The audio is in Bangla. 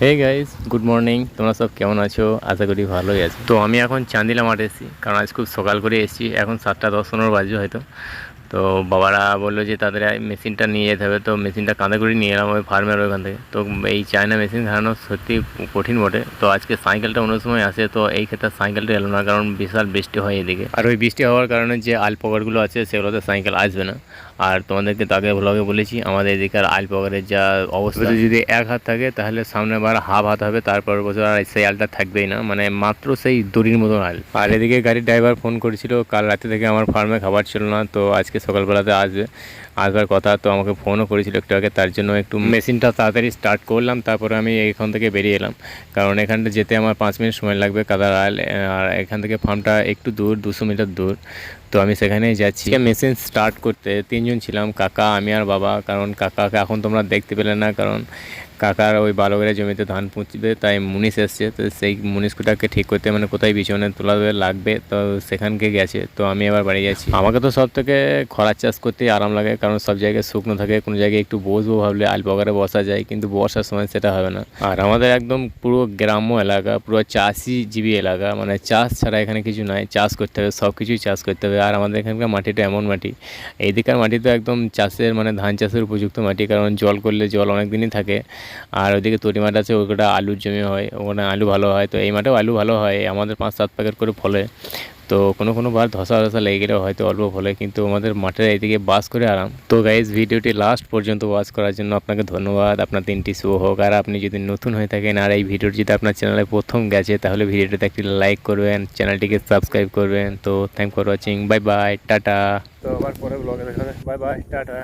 হে গাইস গুড মর্নিং তোমরা সব কেমন আছো? আশা করি ভালোই আছো। তো আমি এখন চান্দিলা মাঠে এসেছি, কারণ আজ খুব সকাল করে এসেছি। এখন সাতটা দশ, পনেরো বাজে হয়তো। তো বাবারা বলল যে তাদের মেশিনটা নিয়ে যেতে হবে, তো মেশিনটা কাঁধে করে নিয়ে এলাম ওই ফার্মের ওইখান থেকে। তো এই চায়না মেশিন ঘাড়ানো সত্যি কঠিন বটে। তো আজকে সাইকেলটা অন্য সময় আসে, তো এই ক্ষেত্রে সাইকেলটা এলো না, কারণ বিশাল বৃষ্টি হয় এদিকে। আর ওই বৃষ্টি হওয়ার কারণে যে আল পকেটগুলো আছে, সেগুলোতে সাইকেল আসবে না। আর তোমাদেরকে তাকে ব্লগে বলেছি আমাদের এদিকার আল পকেটের যা অবস্থা। যদি এক হাত থাকে তাহলে সামনে বার হাফ হাত হবে তারপর বছর আর সেই আলটা থাকবেই না। মানে মাত্র সেই দড়ির মতন আল আর এদিকে গাড়ির ড্রাইভার ফোন করেছিল কাল রাতে থেকে আমার ফার্মে খাবার ছিল না তো আজকে সকালবেলাতে আসবে। আসবার কথা তো আমাকে ফোনও করেছিল একটু আগে, তার জন্য একটু মেশিনটা তাড়াতাড়ি স্টার্ট করলাম, তারপরে আমি এখান থেকে বেরিয়ে এলাম। কারণ এখানটা যেতে আমার পাঁচ মিনিট সময় লাগবে কাদার আল আর এখান থেকে ফার্মটা একটু দূর, দুশো মিটার দূর। তো আমি সেখানেই যাচ্ছি। মেশিন স্টার্ট করতে তিনজন ছিলাম, কাকা, আমি আর বাবা। কারণ কাকাকে এখন তোমরা দেখতে পেলে না, কারণ কাকার ওই বালকের জমিতে ধান পুঁচবে তাই মুনিশ এসছে। তো সেই মুনিশটাকে ঠিক করতে মানে কোথায় বিছনে তোলাবে লাগবে, তো সেখানকে গেছে। তো আমি এবার বাড়ি যাচ্ছি। আমাকে তো সব থেকে খরার চাষ করতেই আরাম লাগে কারণ সব জায়গায় শুকনো থাকে কোনো জায়গায় একটু বসবো ভাবলে আল বগারে বসা যায় কিন্তু বর্ষার সময় সেটা হবে না। আর আমাদের একদম পুরো গ্রাম্য এলাকা পুরো চাষি জীবী এলাকা মানে চাষ ছাড়া এখানে কিছু নাই চাষ করতে হবে সব কিছুই চাষ করতে হবে। আর আমাদের এখানকার মাটিটা এমন মাটি এইদিকার মাটি তো একদম চাষের মানে ধান চাষের উপযুক্ত মাটি কারণ জল করলে জল অনেক দিনই থাকে। আর ওইদিকে তরি মাঠ আছে ওইটা আলুর জমি হয় ওখানে আলু ভালো হয় তো এই মাঠেও আলু ভালো হয় আমাদের পাঁচ সাত প্যাকেট করে ফলে। তো কোনো কোনো বার ধসা ধসা লেগে গেলেও হয়তো অল্প ফলে কিন্তু আমাদের মাঠের এইদিকে বাস করে আরাম। তো গাইজ ভিডিওটি লাস্ট পর্যন্ত ওয়াচ করার জন্য আপনাকে ধন্যবাদ। আপনার তিনটি শো হোক। আর আপনি যদি নতুন হয়ে থাকেন আর এই ভিডিওটি যদি আপনার চ্যানেলে প্রথম গেছে, তাহলে ভিডিওটিতে একটি লাইক করবেন চ্যানেলটিকে সাবস্ক্রাইব করবেন। তো thank for watching bye bye tata. তো আবার পরে ব্লগে দেখা বাই বাই টাটা।